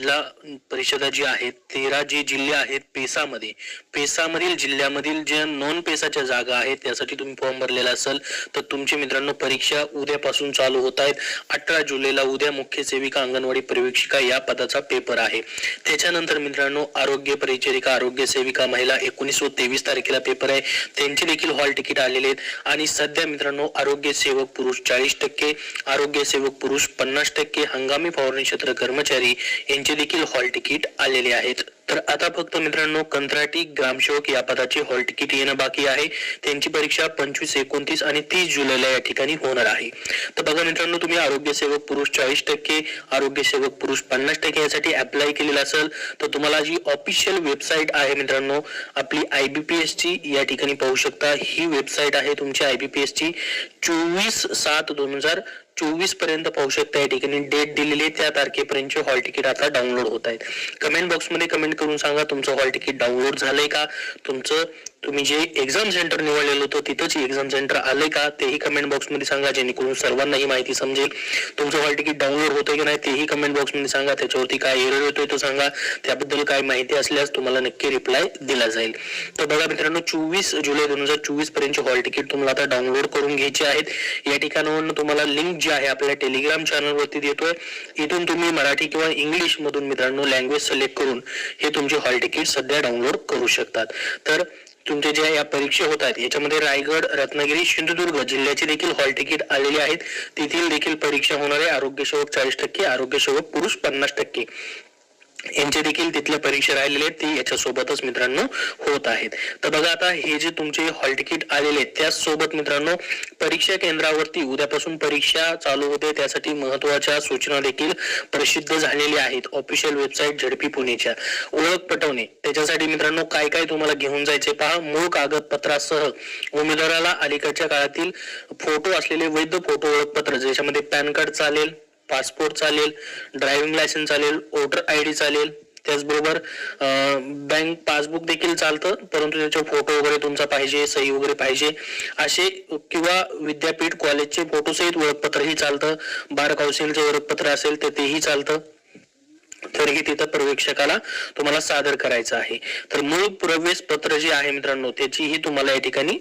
जिल्हा परिषदा जी आहेत तेरा जे जिल्हे आहेत पेसामध्ये. पेसामधील जिल्ह्यामधील ज्या नॉन पेसाच्या जागा आहेत त्यासाठी तुम्ही फॉर्म भरलेला असेल तर तुमचे मित्रांनो परीक्षा उद्यापासून चालू होत आहेत. अठरा जुलैला उद्या मुख्य सेविका अंगणवाडी पर्यवेक्षिका या पदाचा पेपर आहे. त्याच्यानंतर मित्रांनो आरोग्य परिचारिका आरोग्य सेविका महिला एकोणीस व तेवीस तारखेला पेपर आहे. त्यांचे देखील हॉल तिकीट आलेले आहेत. आणि सध्या मित्रांनो आरोग्य सेवक पुरुष चाळीस टक्के आरोग्य सेवक पुरुष पन्नास टक्के हंगामी फवारणी क्षेत्र कर्मचारी यांची देखील हॉल तिकीट आलेले आहेत. तर आता फक्त मित्रांनो कंत्राटी ग्रामसेवक या पदाचे हॉल तिकीट येणं बाकी आहे. त्यांची परीक्षा पंचवीस एकोणतीस आणि तीस जुलैला या ठिकाणी होणार आहे. तर बघा मित्रांनो तुम्ही आरोग्य सेवक पुरुष चाळीस टक्के आरोग्य सेवक पुरुष पन्नास टक्के यासाठी अप्लाय केलेला असेल तर तुम्हाला जी ऑफिशियल वेबसाईट आहे मित्रांनो आपली आय बी पी एस ची या ठिकाणी पाहू शकता. ही वेबसाईट आहे तुमची आय बी पी एस ची चोवीस सात दोन हजार चोवीसपर्यंत पाहू शकता या ठिकाणी डेट दिलेली आहे. त्या तारखेपर्यंतचे हॉल तिकीट आता डाउनलोड होत आहेत. कमेंट बॉक्समध्ये कमेंट करून सांगा तुमचं हॉल तिकीट डाउनलोड झालंय का? तुमचं तुम्ही जे एक्झाम सेंटर निवडलेलं होतं तिथंच एक्झाम सेंटर आले का? तेही कमेंट बॉक्समध्ये सांगा जेणेकरून सर्वांना ही माहिती समजेल. तुमचं हॉल तिकीट डाउनलोड होतंय की नाही तेही कमेंट बॉक्समध्ये सांगा. त्याच्यावरती काय एरर येतोय तो सांगा. त्याबद्दल काय माहिती असल्यास तुम्हाला नक्की रिप्लाय दिला जाईल. तर बघा मित्रांनो चोवीस जुलै दोन हजार चोवीस पर्यंतचे हॉल तिकीट तुम्हाला आता डाउनलोड करून घ्यायचे आहेत. या ठिकाणावरून तुम्हाला लिंक जी आहे आपल्या टेलिग्राम चॅनलवरती देतोय. इथून तुम्ही मराठी किंवा इंग्लिश मधून मित्रांनो लँग्वेज सिलेक्ट करून हे तुमचे हॉल तिकीट सध्या डाउनलोड करू शकतात. तर तुमचे ज्या या परीक्षा होत आहेत याच्यामध्ये रायगड रत्नागिरी सिंधुदुर्ग जिल्ह्याचे देखील हॉल तिकीट आलेले आहेत. तेथील देखील परीक्षा होणार आहे. आरोग्य सेवक चाळीस टक्के आरोग्य सेवक पुरुष पन्नास टक्के. यांचे देखील तिथल्या परीक्षा राहिलेले आहेत ते याच्यासोबतच मित्रांनो होत आहेत. तर बघा आता हे जे तुमचे हॉल तिकीट आलेले आहेत त्यासोबत मित्रांनो परीक्षा केंद्रावरती उद्यापासून परीक्षा चालू होते त्यासाठी महत्त्वाच्या सूचना देखील प्रसिद्ध झालेल्या आहेत. ऑफिशियल वेबसाईट झडपी पुणेच्या. ओळख पटवणे त्याच्यासाठी मित्रांनो काय काय तुम्हाला घेऊन जायचे पहा. मूळ कागदपत्रासह उमेदवाराला अलीकडच्या काळातील फोटो असलेले वैध फोटो ओळखपत्र ज्याच्यामध्ये पॅन कार्ड चालेल पासपोर्ट चालेल ड्रायव्हिंग लायसन्स चालेल वोटर आय डी चालेल. त्याचबरोबर बँक पासबुक देखील चालतं परंतु त्याचे फोटो वगैरे तुमचा पाहिजे सही वगैरे पाहिजे. असे किंवा विद्यापीठ कॉलेजचे फोटोसहित ओळखपत्रही चालतं. बार काउन्सिलचं ओळखपत्र असेल तर तेही चालतं. तरीही तिथं पर्यवेक्षकाला तुम्हाला सादर करायचं आहे. तर मूळ प्रवेश पत्र जे आहे मित्रांनो त्याचीही तुम्हाला या ठिकाणी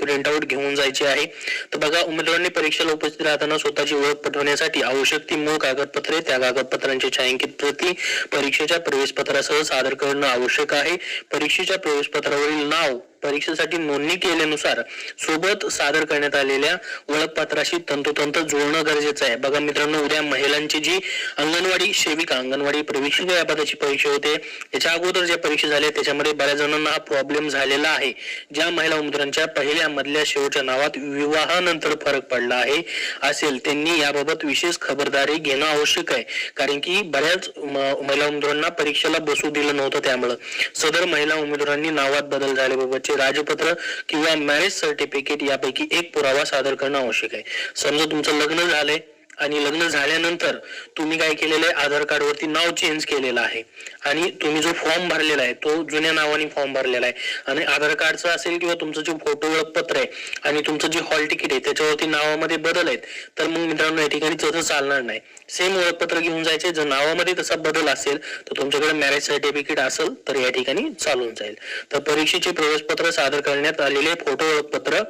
प्रिंट आउट घेऊन जायची आहे. तर बघा उमेदवारांनी परीक्षेला उपस्थित राहताना स्वतःची ओळख पटवण्यासाठी आवश्यक ती मूळ कागदपत्रे त्या कागदपत्रांची छायांकित प्रती परीक्षेच्या प्रवेश पत्रासह सादर करणं आवश्यक आहे. परीक्षेच्या प्रवेश पत्रावरील नाव परीक्षेसाठी नोंदणी केल्यानुसार सोबत सादर करण्यात आलेल्या ओळखपत्राशी तंतोतंत जुळणं गरजेचं आहे. बघा मित्रांनो उद्या महिलांची जी अंगणवाडी सेविका अंगणवाडी प्रवेशिका या पदाची परीक्षा होते. त्याच्या अगोदर ज्या परीक्षा झाल्या त्याच्यामध्ये बऱ्याच जणांना हा प्रॉब्लेम झालेला आहे. ज्या महिला उमेदवारांच्या पहिल्या मधल्या शेवटच्या नावात विवाहानंतर फरक पडला आहे असेल त्यांनी याबाबत विशेष खबरदारी घेणं आवश्यक आहे. कारण की बऱ्याच महिला उमेदवारांना परीक्षेला बसू दिलं नव्हतं त्यामुळं. सदर महिला उमेदवारांनी नावात बदल झाल्याबाबत झाल्याबाबतचे राजपत्र किंवा मॅरेज सर्टिफिकेट यापैकी एक पुरावा सादर करणं आवश्यक आहे. समजा तुमचं लग्न झालंय आणि लग्न झाल्यानंतर तुम्ही काय केलेलं आहे? आधार कार्ड वरती नाव चेंज केलेलं आहे. आणि तुम्ही जो फॉर्म भरलेला आहे तो जुन्या नावाने फॉर्म भरलेला आहे. आणि आधार कार्डचं असेल किंवा तुमचं जे फोटो ओळखपत्र आहे आणि तुमचं जे हॉल तिकीट आहे त्याच्यावरती नावामध्ये बदल आहेत तर मग मित्रांनो या ठिकाणी तसं चालणार नाही. सेम ओळखपत्र घेऊन जायचे. जर नावामध्ये तसा बदल असेल तर तुमच्याकडे मॅरेज सर्टिफिकेट असेल तर या ठिकाणी चालून जाईल. तर परीक्षेचे प्रवेशपत्र सादर करण्यात आलेले फोटो ओळखपत्र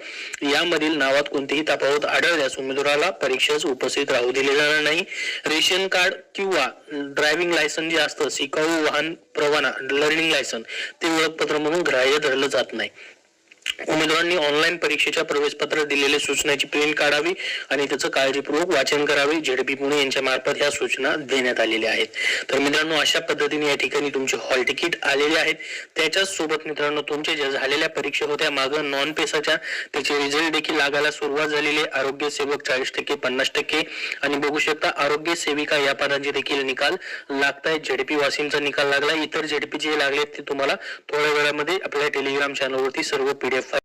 यामधील नावात कोणतीही तफावत आढळल्यास उमेदवाराला परीक्षेस उपस्थित राहू दिले जाणार नाही. रेशन कार्ड किंवा ड्रायव्हिंग लायसन जे असतं शिकाऊ वाहन परवाना लर्निंग लायसन ते ओळखपत्र म्हणून ग्राह्य धरलं जात नाही. उमेदवारांनी ऑनलाईन परीक्षेच्या प्रवेशपत्र दिलेल्या सूचनाची प्रिंट काढावी आणि त्याचं काळजीपूर्वक वाचन करावे झेडपी पुणे यांच्या मार्फत ह्या सूचना देण्यात आलेल्या आहेत. तर मित्रांनो अशा पद्धतीने या ठिकाणी तुमचे हॉल तिकीट आलेले आहेत. त्याच्याच सोबत मित्रांनो तुमच्या ज्या झालेल्या परीक्षा होत्या मागं नॉन पेसाच्या त्याचे रिझल्ट देखील लागायला सुरुवात झालेली आहे. आरोग्य सेवक चाळीस टक्के पन्नास टक्के आणि बघू शकता आरोग्य सेविका या पदांचे देखील निकाल लागतायत. झेडपी वासिमचा निकाल लागला. इतर झेडपी जे लागले ते तुम्हाला थोड्या वेळामध्ये आपल्या टेलिग्राम चॅनलवरती सर्व पीडीएफ if